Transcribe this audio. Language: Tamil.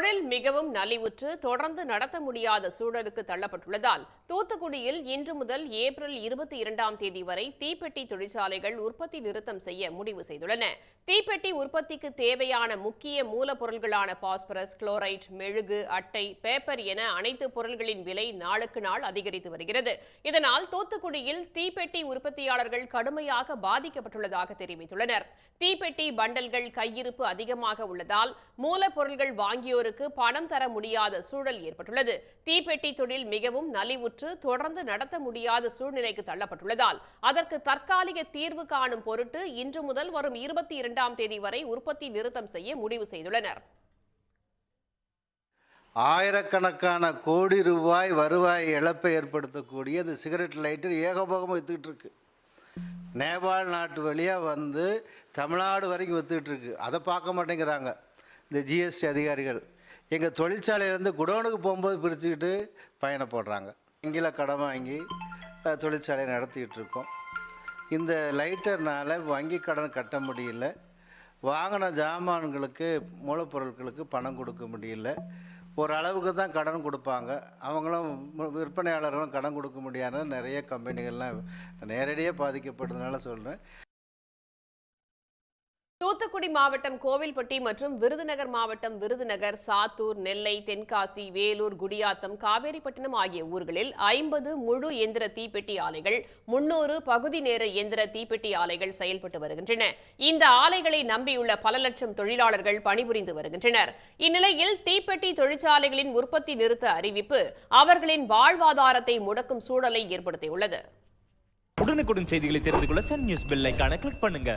தொழில் மிகவும் நலிவுற்று தொடர்ந்து நடத்த முடியாத சூழலுக்கு தள்ளப்பட்டுள்ளதால் தூத்துக்குடியில் இன்று முதல் ஏப்ரல் இருபத்தி இரண்டாம் தேதி வரை தீப்பெட்டி தொழிற்சாலைகள் உற்பத்தி நிறுத்தம் செய்ய முடிவு செய்துள்ளன. தீப்பெட்டி உற்பத்திக்கு தேவையான முக்கிய மூலப்பொருள்களான பாஸ்பரஸ் குளோரைட் மெழுகு அட்டை பேப்பர் என அனைத்து பொருள்களின் விலை நாளுக்கு நாள் அதிகரித்து வருகிறது. இதனால் தூத்துக்குடியில் தீப்பெட்டி உற்பத்தியாளர்கள் கடுமையாக பாதிக்கப்பட்டுள்ளதாக தெரிவித்துள்ளனர். தீப்பெட்டி பண்டல்கள் கையிருப்பு அதிகமாக உள்ளதால் மூலப்பொருள்கள் வாங்கியோருக்கு பணம் தர முடியாத சூழல் ஏற்பட்டுள்ளது. தீப்பெட்டி தொழில் மிகவும் நலிவுற்று தொடர்ந்து நடத்த முடியாத சூழ்நிலைக்கு தள்ளப்பட்டுள்ளதால் அதற்கு தற்காலிக தீர்வு காணும் பொருட்டு இன்று முதல் வரும் இருபத்தி இரண்டாம் தேதி வரை உற்பத்தி நிறுத்தம் செய்ய முடிவு செய்துள்ளனர். ஆயிரக்கணக்கான கோடி ரூபாய் வருவாய் இழப்பை ஏற்படுத்தக்கூடிய இந்த சிகரெட் லைட்டர் ஏகபோகமாக வித்துக்கிட்டு இருக்கு. நேபாள் நாட்டு வழியாக வந்து தமிழ்நாடு வரைக்கும் வித்துக்கிட்டு இருக்கு. அதை பார்க்க மாட்டேங்கிறாங்க. இந்த ஜிஎஸ்டி அதிகாரிகள். எங்கள் தொழிற்சாலையிலேருந்து குடோனுக்கு போகும்போது பிரிச்சுக்கிட்டு பயணம் போடுறாங்க. இங்கில கடன் வாங்கி தொழிற்சாலையை நடத்திக்கிட்டு இருக்கோம். இந்த லைட்டர்னால் வங்கி கடன் கட்ட முடியல. வாங்கின ஜாமான்களுக்கு மூலப்பொருட்களுக்கு பணம் கொடுக்க முடியல. ஓரளவுக்கு தான் கடன் கொடுப்பாங்க. அவங்களும் விற்பனையாளர்களும் கடன் கொடுக்க முடியாத நிறைய கம்பெனிகள்லாம் நேரடியாக பாதிக்கப்படுறதுனால சொல்கிறேன் தூத்துக்குடி மாவட்டம் கோவில்பட்டி மற்றும் விருதுநகர் மாவட்டம் விருதுநகர் சாத்தூர் நெல்லை தென்காசி வேலூர் குடியாத்தம் காவேரிப்பட்டினம் ஆகிய ஊர்களில் ஐம்பது முழு எந்திர தீப்பெட்டி ஆலைகள் முன்னூறு பகுதி நேர எந்திர தீப்பெட்டி ஆலைகள் செயல்பட்டு வருகின்றன. இந்த ஆலைகளை நம்பியுள்ள பல லட்சம் தொழிலாளர்கள் பணிபுரிந்து வருகின்றனர். இந்நிலையில் தீப்பெட்டி தொழிற்சாலைகளின் உற்பத்தி நிறுத்த அறிவிப்பு அவர்களின் வாழ்வாதாரத்தை முடக்கும் சூழலை ஏற்படுத்தியுள்ளது. உடனுக்குடன் செய்திகளை தெரிந்து கொள்ள சன் நியூஸ் பெல் கிளிக் பண்ணுங்க.